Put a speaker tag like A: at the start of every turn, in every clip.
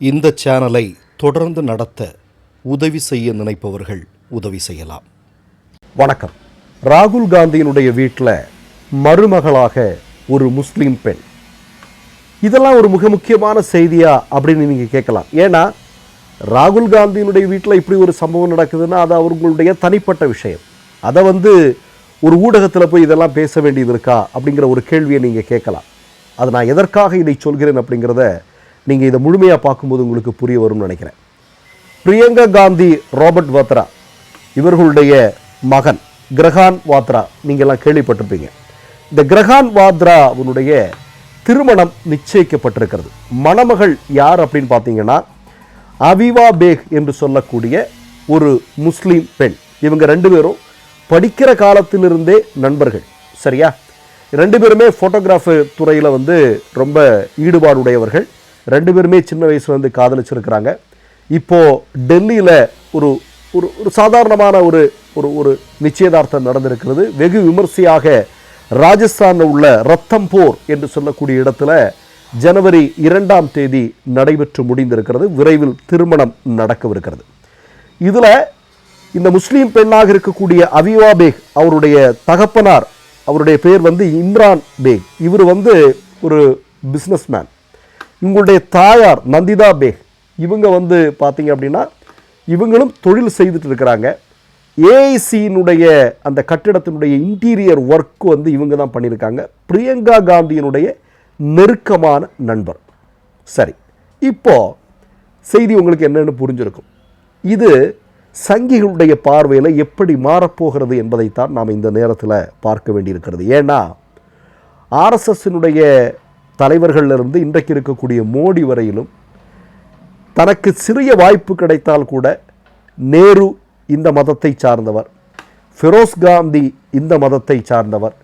A: இந்த சேனலை தொடர்ந்து நடத்த உதவி செய்ய நினைப்பவர்கள் உதவி செய்யலாம்.
B: வணக்கம். ராகுல் காந்தியினுடைய வீட்டில் மருமகளாக ஒரு முஸ்லீம் பெண். இதெல்லாம் ஒரு மிக முக்கியமான செய்தியா அப்படின்னு நீங்கள் கேட்கலாம். ஏன்னா ராகுல் காந்தியினுடைய வீட்டில் இப்படி ஒரு சம்பவம் நடக்குதுன்னா அது அவர்களுடைய தனிப்பட்ட விஷயம். அதை வந்து ஒரு ஊடகத்தில் போய் இதெல்லாம் பேச வேண்டியது இருக்கா அப்படிங்கிற ஒரு கேள்வியை நீங்கள் கேட்கலாம். அது நான் எதற்காக இதை சொல்கிறேன் அப்படிங்கிறத நீங்கள் இதை முழுமையாக பார்க்கும்போது உங்களுக்கு புரிய வரும்னு நினைக்கிறேன். பிரியங்கா காந்தி ராபர்ட் வாத்ரா இவர்களுடைய மகன் கிரஹான் வாத்ரா நீங்கள்லாம் கேள்விப்பட்டிருப்பீங்க. இந்த கிரஹான் வாத்ரா அவனுடைய திருமணம் நிச்சயிக்கப்பட்டிருக்கிறது. மணமகள் யார் அப்படின்னு பார்த்தீங்கன்னா அவிவா பேக் என்று சொல்லக்கூடிய ஒரு முஸ்லீம் பெண். இவங்க ரெண்டு பேரும் படிக்கிற காலத்திலிருந்தே நண்பர்கள். சரியா? ரெண்டு பேருமே ஃபோட்டோகிராஃபு துறையில் வந்து ரொம்ப ஈடுபாடுடையவர்கள். ரெண்டு பேருமே சின்ன வயசுல வந்து காதலிச்சிருக்கிறாங்க. இப்போ டெல்லியில் ஒரு ஒரு ஒரு சாதாரணமான ஒரு ஒரு ஒரு நிச்சயதார்த்தம் நடந்திருக்கிறது. வெகு விமர்சையாக ராஜஸ்தானில் உள்ள ரத்தம்போர் என்று சொல்லக்கூடிய இடத்துல ஜனவரி இரண்டாம் தேதி நடைபெற்று முடிந்திருக்கிறது. விரைவில் திருமணம் நடக்கவிருக்கிறது. இதில் இந்த முஸ்லீம் பெண்ணாக இருக்கக்கூடிய அவிவா பேக் அவருடைய தகப்பனார் அவருடைய பேர் வந்து இம்ரான் பேக். இவர் வந்து ஒரு பிஸ்னஸ்மேன் இவங்களுடைய தாயார் நந்திதா பேக் இவங்க வந்து பார்த்தீங்க அப்படின்னா இவங்களும் தொழில் செய்துட்டு இருக்கிறாங்க. ஏஐசியினுடைய அந்த கட்டிடத்தினுடைய இன்டீரியர் ஒர்க் வந்து இவங்க தான் பண்ணியிருக்காங்க. பிரியங்கா காந்தியினுடைய நெருக்கமான நண்பர். சரி இப்போது செய்தி உங்களுக்கு என்னன்னு புரிஞ்சிருக்கும். இது சங்கிகளுடைய பார்வையில் எப்படி மாறப்போகிறது என்பதைத்தான் நாம் இந்த நேரத்தில் பார்க்க வேண்டியிருக்கிறது. ஏன்னா ஆர்எஸ்எஸ்னுடைய தலைவர்களிலிருந்து இன்றைக்கு இருக்கக்கூடிய மோடி வரையிலும் தனக்கு சிறிய வாய்ப்பு கிடைத்தால் கூட நேரு இந்த மதத்தை சார்ந்தவர் ஃபெரோஸ் காந்தி இந்த மதத்தை சார்ந்தவர்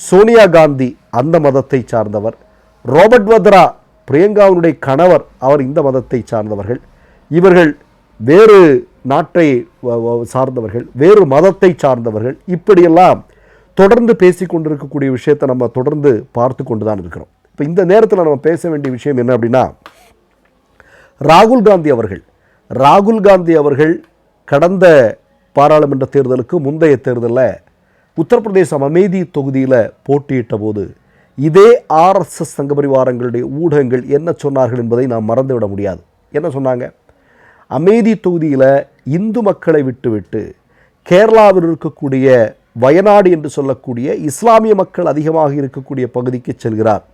B: சோனியா காந்தி அந்த மதத்தை சார்ந்தவர் ராபர்ட் வத்ரா பிரியங்காவினுடைய கணவர் அவர் இந்த மதத்தை சார்ந்தவர்கள். இவர்கள் வேறு நாட்டை சார்ந்தவர்கள் வேறு மதத்தை சார்ந்தவர்கள். இப்படியெல்லாம் தொடர்ந்து பேசிக் கொண்டிருக்கக்கூடிய விஷயத்தை நம்ம தொடர்ந்து பார்த்து கொண்டு தான் இருக்கிறோம். இப்போ இந்த நேரத்தில் நம்ம பேச வேண்டிய விஷயம் என்ன அப்படின்னா ராகுல் காந்தி அவர்கள் ராகுல் காந்தி அவர்கள் கடந்த பாராளுமன்ற தேர்தலுக்கு முந்தைய தேர்தலில் உத்தரப்பிரதேசம் அமேதி தொகுதியில் போட்டியிட்ட போது இதே ஆர்எஸ்எஸ் சங்க பரிவாரங்களுடைய ஊடகங்கள் என்ன சொன்னார்கள் என்பதை நாம் மறந்துவிட முடியாது. என்ன சொன்னாங்க? அமேதி தொகுதியில் இந்து மக்களை விட்டுவிட்டு கேரளாவில் இருக்கக்கூடிய வயநாடு என்று சொல்லக்கூடிய இஸ்லாமிய மக்கள் அதிகமாக இருக்கக்கூடிய பகுதிக்கு செல்கிறார்.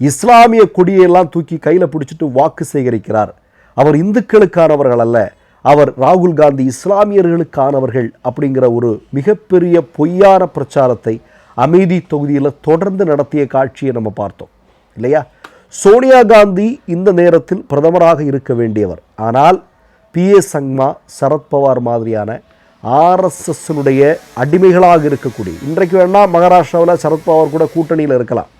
B: இஸ்லாமிய கொடியெல்லாம் தூக்கி கையில் பிடிச்சிட்டு வாக்கு சேகரிக்கிறார். அவர் இந்துக்களுக்கானவர்கள் அல்ல அவர் ராகுல் காந்தி இஸ்லாமியர்களுக்கானவர்கள் அப்படிங்கிற ஒரு மிகப்பெரிய பொய்யான பிரச்சாரத்தை அமைதி தொகுதியில் தொடர்ந்து நடத்திய காட்சியை நம்ம பார்த்தோம். இல்லையா? சோனியா காந்தி இந்த நேரத்தில் பிரதமராக இருக்க வேண்டியவர். ஆனால் பி ஏ சங்மா சரத்பவார் மாதிரியான ஆர்எஸ்எஸ்னுடைய அடிமைகளாக இருக்கக்கூடிய இன்றைக்கு வேணால் மகாராஷ்டிராவில் சரத்பவார் கூட கூட்டணியில் இருக்கலாம்.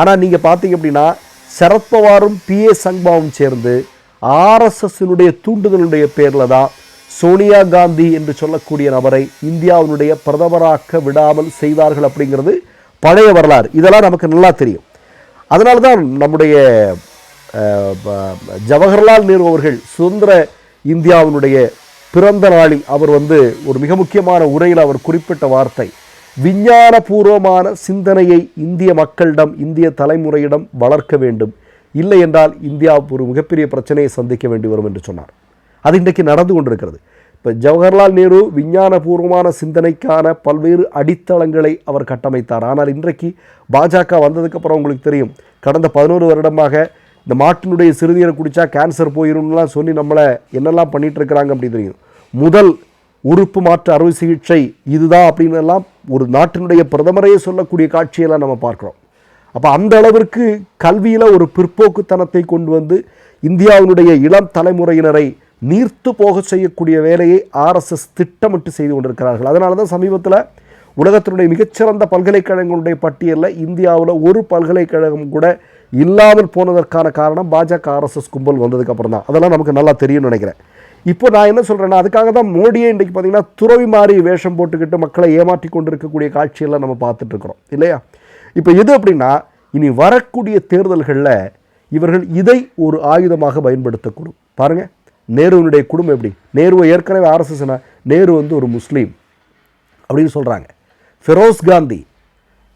B: ஆனால் நீங்கள் பார்த்தீங்க அப்படின்னா சரத்பவாரும் பி ஏ சங்பாவும் சேர்ந்து ஆர்எஸ்எஸ்னுடைய தூண்டுதலுடைய பேரில் தான் சோனியா காந்தி என்று சொல்லக்கூடிய நபரை இந்தியாவினுடைய பிரதமராக்க விடாமல் செய்தார்கள் அப்படிங்கிறது பழைய வரலாறு. இதெல்லாம் நமக்கு நல்லா தெரியும். அதனால தான் நம்முடைய ஜவஹர்லால் நேரு அவர்கள் சுதந்திர இந்தியாவினுடைய பிறந்த நாளில் அவர் வந்து ஒரு மிக முக்கியமான உரையில் அவர் குறிப்பிட்ட வார்த்தை விஞ்ஞானபூர்வமான சிந்தனையை இந்திய மக்களிடம் இந்திய தலைமுறையிடம் வளர்க்க வேண்டும். இல்லை என்றால் இந்தியா ஒரு மிகப்பெரிய பிரச்சனையை சந்திக்க வேண்டி வரும் என்று சொன்னார். அது இன்றைக்கு நடந்து கொண்டிருக்கிறது. இப்போ ஜவஹர்லால் நேரு விஞ்ஞானபூர்வமான சிந்தனைக்கான பல்வேறு அடித்தளங்களை அவர் கட்டமைத்தார். ஆனால் இன்றைக்கு பாஜக வந்ததுக்கப்புறம் உங்களுக்கு தெரியும் கடந்த பதினோரு வருடமாக இந்த மாட்டினுடைய சிறுநீரை குடித்தா கேன்சர் போயிரும்லாம் சொல்லி நம்மளை என்னெல்லாம் பண்ணிகிட்ருக்கிறாங்க அப்படி தெரியும். முதல் உறுப்பு மாற்று அறுவை சிகிச்சை இதுதான் அப்படின்னு எல்லாம் ஒரு நாட்டினுடைய பிரதமரையே சொல்லக்கூடிய காட்சியெல்லாம் நம்ம பார்க்குறோம். அப்போ அந்த அளவிற்கு கல்வியில் ஒரு பிற்போக்குத்தனத்தை கொண்டு வந்து இந்தியாவினுடைய இளம் தலைமுறையினரை நீர்த்து போக செய்யக்கூடிய வேலையை ஆர்எஸ்எஸ் திட்டமிட்டு செய்து கொண்டிருக்கிறார்கள். அதனால தான் சமீபத்தில் உலகத்தினுடைய மிகச்சிறந்த பல்கலைக்கழகங்களுடைய பட்டியலில் இந்தியாவில் ஒரு பல்கலைக்கழகம் கூட இல்லாமல் போனதற்கான காரணம் பாஜக ஆர்எஸ்எஸ் கும்பல் வந்ததுக்கு அப்புறம் தான் அதெல்லாம் நமக்கு நல்லா தெரியும்னு நினைக்கிறேன். இப்போ நான் என்ன சொல்கிறேன்னா அதுக்காக தான் மோடியே இன்றைக்கு பார்த்தீங்கன்னா துறவி மாறி வேஷம் போட்டுக்கிட்டு மக்களை ஏமாற்றி கொண்டிருக்கக்கூடிய காட்சியெல்லாம் நம்ம பார்த்துட்ருக்குறோம் இல்லையா? இப்போ எது அப்படின்னா இனி வரக்கூடிய தேர்தல்களில் இவர்கள் இதை ஒரு ஆயுதமாக பயன்படுத்தக்கூடும். பாருங்க நேருவினுடைய குடும்பம் எப்படி? நேருவை ஏற்கனவே ஆர்எஸ்எஸ்னா நேரு வந்து ஒரு முஸ்லீம் அப்படின்னு சொல்கிறாங்க ஃபெரோஸ் காந்தி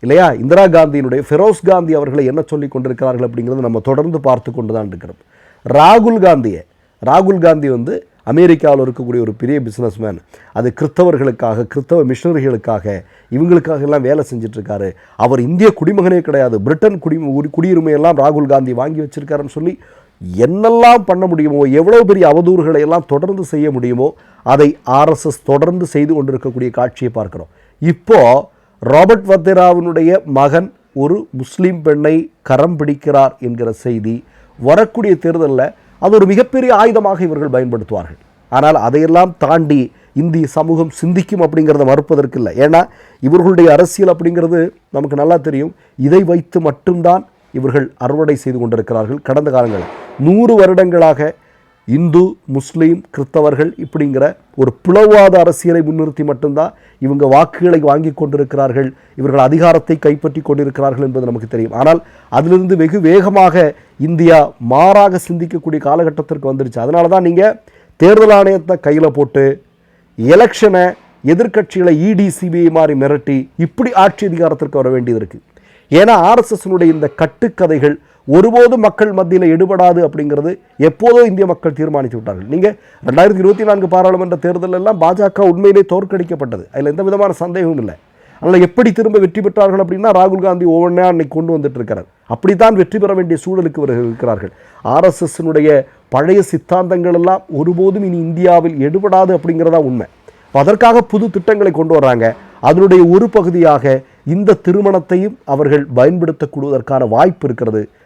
B: இல்லையா? இந்திரா காந்தியினுடைய ஃபெரோஸ் காந்தி அவர்களை என்ன சொல்லி கொண்டிருக்கிறார்கள் அப்படிங்கிறத நம்ம தொடர்ந்து பார்த்து கொண்டு தான் இருக்கிறோம். ராகுல் காந்தியை ராகுல் காந்தி வந்து அமெரிக்காவில் இருக்கக்கூடிய ஒரு பெரிய பிஸ்னஸ்மேன் அது கிறிஸ்தவர்களுக்காக கிறிஸ்தவ மிஷனரிகளுக்காக இவங்களுக்காக எல்லாம் வேலை செஞ்சிட்ருக்காரு. அவர் இந்திய குடிமகனே கிடையாது. பிரிட்டன் குடி குடியுரிமையெல்லாம் ராகுல் காந்தி வாங்கி வச்சுருக்காருன்னு சொல்லி என்னெல்லாம் பண்ண முடியுமோ எவ்வளோ பெரிய அவதூறுகளை எல்லாம் தொடர்ந்து செய்ய முடியுமோ அதை ஆர்எஸ்எஸ் தொடர்ந்து செய்து கொண்டிருக்கக்கூடிய காட்சியை பார்க்குறோம். இப்போது ராபர்ட் வத்தேராவினுடைய மகன் ஒரு முஸ்லீம் பெண்ணை கரம் பிடிக்கிறார் என்கிற செய்தி வரக்கூடிய தேர்தலில் அது ஒரு மிகப்பெரிய ஆயுதமாக இவர்கள் பயன்படுத்துவார்கள். ஆனால் அதையெல்லாம் தாண்டி இந்திய சமூகம் சிந்திக்கும் அப்படிங்கிறத மறுப்பதற்கு இல்லை ஏன்னா இவர்களுடைய அரசியல் அப்படிங்கிறது நமக்கு நல்லா தெரியும். இதை வைத்து மட்டும்தான் இவர்கள் அறுவடை செய்து கொண்டிருக்கிறார்கள். கடந்த காலங்களில் நூறு வருடங்களாக இந்து முஸ்லீம் கிறிஸ்தவர்கள் இப்படிங்கிற ஒரு பிளவாத அரசியலை முன்னிறுத்தி மட்டும்தான் இவங்க வாக்குகளை வாங்கி கொண்டிருக்கிறார்கள் இவர்கள் அதிகாரத்தை கைப்பற்றி கொண்டிருக்கிறார்கள் என்பது நமக்கு தெரியும். ஆனால் அதிலிருந்து வெகு வேகமாக இந்தியா மாறாக சிந்திக்கக்கூடிய காலகட்டத்திற்கு வந்துருச்சு அதனால தான் நீங்கள் தேர்தல் ஆணையத்தை கையில் போட்டு எலெக்ஷனை எதிர்க்கட்சிகளை E இடி சிபிஐ மாதிரி மிரட்டி இப்படி ஆட்சி அதிகாரத்திற்கு வர வேண்டியது இருக்குது ஏன்னா ஆர்எஸ்எஸ்னுடைய இந்த கட்டுக்கதைகள் ஒருபோதும் மக்கள் மத்தியில் எடுபடாது அப்படிங்கிறது எப்போதோ இந்திய மக்கள் தீர்மானித்து விட்டார்கள். நீங்கள் ரெண்டாயிரத்தி இருபத்தி நான்கு பாராளுமன்ற தேர்தல் எல்லாம் பாஜக உண்மையிலே தோற்கடிக்கப்பட்டது. அதில் எந்த விதமான சந்தேகமும் இல்லை. அதனால் எப்படி திரும்ப வெற்றி பெற்றார்கள் அப்படின்னா ராகுல் காந்தி ஒவ்வொன்றா அன்னைக்கு கொண்டு வந்துட்டு இருக்கிறார் அப்படித்தான் வெற்றி பெற வேண்டிய சூழலுக்கு இவர்கள் இருக்கிறார்கள். ஆர்எஸ்எஸ்னுடைய பழைய சித்தாந்தங்கள் எல்லாம் ஒருபோதும் இனி இந்தியாவில் எடுபடாது அப்படிங்கிறதா உண்மை. அதற்காக புது திட்டங்களை கொண்டு வர்றாங்க. அதனுடைய ஒரு பகுதியாக இந்த திருமணத்தையும் அவர்கள் பயன்படுத்தக்கூடுவதற்கான வாய்ப்பு இருக்கிறது.